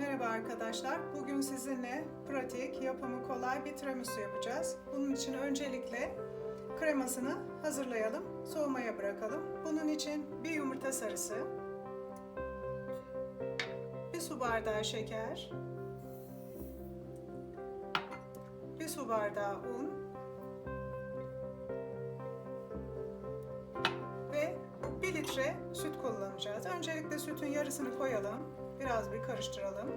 Merhaba arkadaşlar. Bugün sizinle pratik, yapımı kolay bir tiramisu yapacağız. Bunun için öncelikle kremasını hazırlayalım, soğumaya bırakalım. Bunun için bir yumurta sarısı, bir su bardağı şeker, bir su bardağı un ve 1 litre süt kullanacağız. Öncelikle sütün yarısını koyalım. Biraz bir karıştıralım.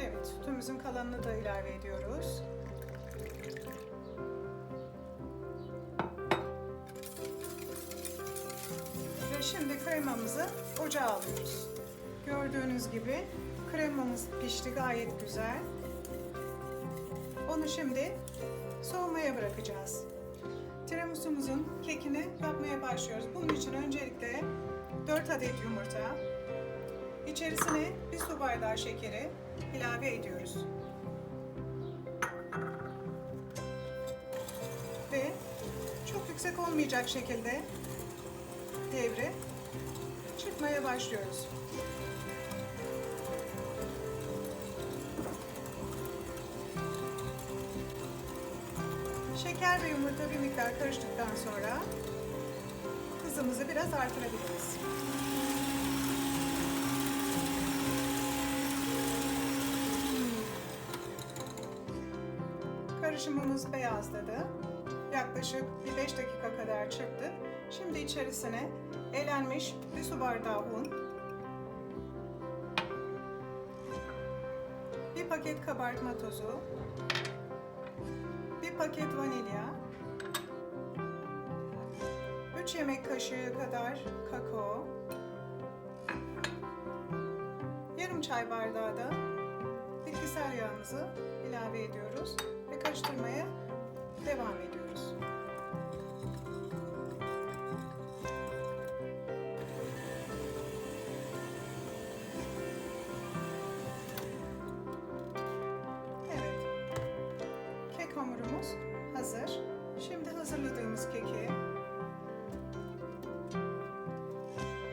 Evet, sütümüzün kalanını da ilave ediyoruz. Ve şimdi kremamızı ocağa alıyoruz. Gördüğünüz gibi kremamız pişti gayet güzel. Onu şimdi soğumaya bırakacağız. Tiramisu'muzun kekini yapmaya başlıyoruz. Bunun için öncelikle 4 adet yumurta, içerisine bir su bardağı şekeri ilave ediyoruz. Ve çok yüksek olmayacak şekilde devri çırpmaya başlıyoruz. Şeker ve yumurta bir miktar karıştıktan sonra hızımızı biraz artırabiliriz. Karışımımız beyazladı. Yaklaşık bir 5 dakika kadar çırptık. Şimdi içerisine elenmiş bir su bardağı un, bir paket kabartma tozu, bir paket vanilya, 3 yemek kaşığı kadar kakao, yarım çay bardağı da bitkisel yağımızı ilave ediyoruz ve karıştırmaya devam ediyoruz. Hazır. Şimdi hazırladığımız keki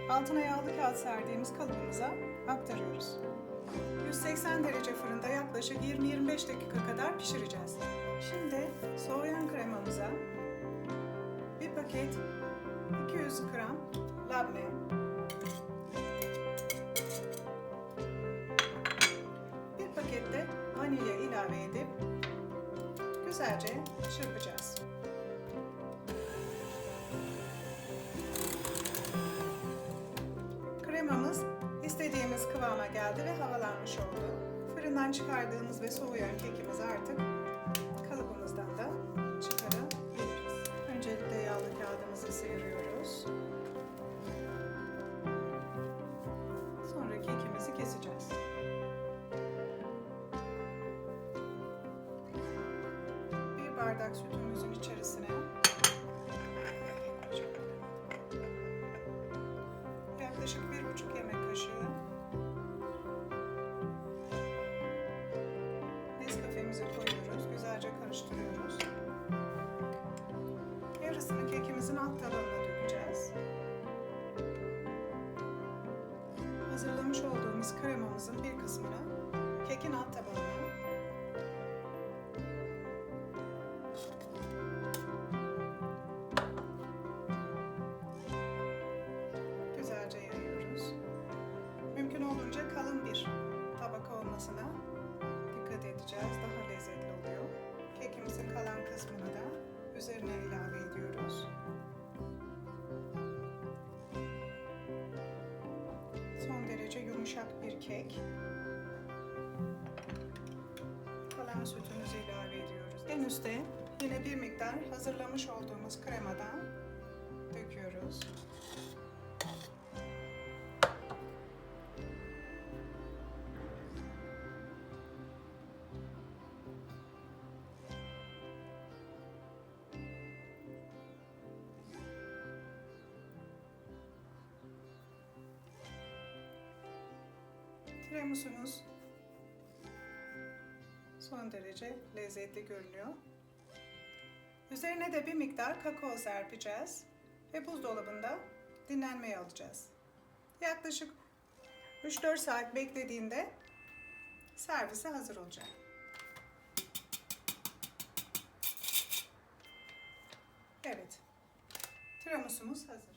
altına yağlı kağıt serdiğimiz kalıbımıza aktarıyoruz. 180 derece fırında yaklaşık 20-25 dakika kadar pişireceğiz. Şimdi soğuyan kremamıza bir paket 200 gram labne, bir paket de vanilya ilave edip güzelce çırpacağız. Kremamız istediğimiz kıvama geldi ve havalanmış oldu. Fırından çıkardığımız ve soğuyan kekimizi artık kalıbımızdan da çıkarabiliriz. Öncelikle yağlı kağıdımızı sıyırıyoruz. Bardak sütümüzün içerisine yaklaşık bir buçuk yemek kaşığı Nescafe'mizi koyuyoruz. Güzelce karıştırıyoruz. Yarısını kekimizin alt tabanına dökeceğiz. Hazırlamış olduğumuz kremamızın bir kısmını kekin alt tabanına yumuşak bir kek. Kalan sütümüzü ilave ediyoruz. En üstte yine bir miktar hazırlamış olduğumuz kremadan döküyoruz. Biliyor musunuz? Son derece lezzetli görünüyor. Üzerine de bir miktar kakao serpeceğiz ve buzdolabında dinlenmeye alacağız. Yaklaşık 3-4 saat beklediğinde servise hazır olacak. Evet. Tiramisu'muz hazır.